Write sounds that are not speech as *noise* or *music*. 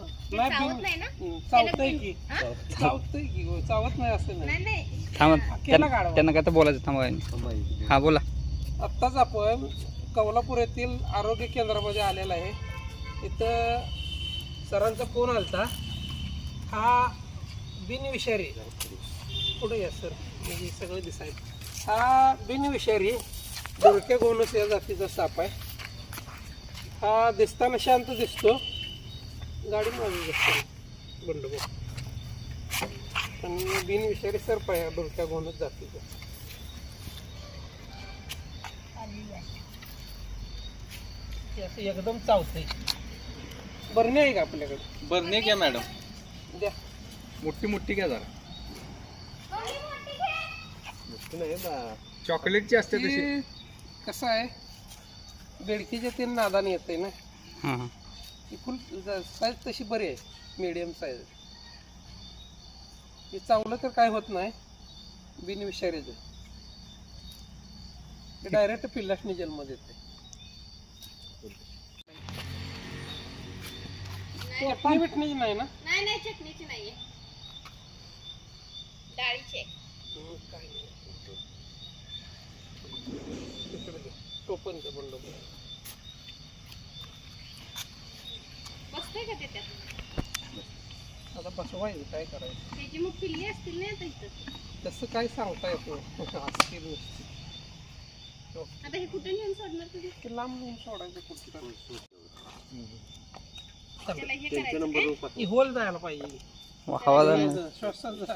नाही, चावत बिन- नाही ना? चावतंय की. हा? चावतंय की हो, चावत नाही असं नाही. नाही नाही. थांबा केला त्यांना काय तर बोलायचं थांबा हा बोला. आत्ताच आपण कौलापूर येथील आरोग्य केंद्रामध्ये आलेला आहे. इथं सरांचा फोन आलता. हा बिनविषारी. पुढे या सर? म्हणजे सगळं दिसायचं हा बिनविषारी डोळक्या गोनस या जातीचा साप आहे. हा दिसताना शांत दिसतो. गाडी माझी दिसतो बंडगो आणि बिनविषारी सर्प आहे हा डोळक्या गोनस जातीचा हे असं एकदम चावतंय. बरणे आहे का आपल्याकडे? बरणे घ्या मॅडम. द्या. मोठी मोठी घ्या जरा. चॉकलेटची असते तशी. हे कसं आहे? बेडकीच्या तीन नादाने येते ना. हां. हां फुल साईज तशी बरी आहे मीडियम साईज हे चावलं तर काय होत नाही बिनविषारीच ते डायरेक्ट पिल्लासनी जन्म देते चटणी नाही ना? नाही नाही चटणीची नाहीये. डाळीची नाही. का त्याच्यात आता बसवायचं काय करायचं? त्याची मग पिल्ली असतील ना आता इथं. तसं काय सांगता येत *laughs* असतील. आता हे कुठे नेऊन सोडणार तुम्ही? लांब नेऊन सोडायचं कुठं हे? होल जायला पाहिजे. श्वासात जायला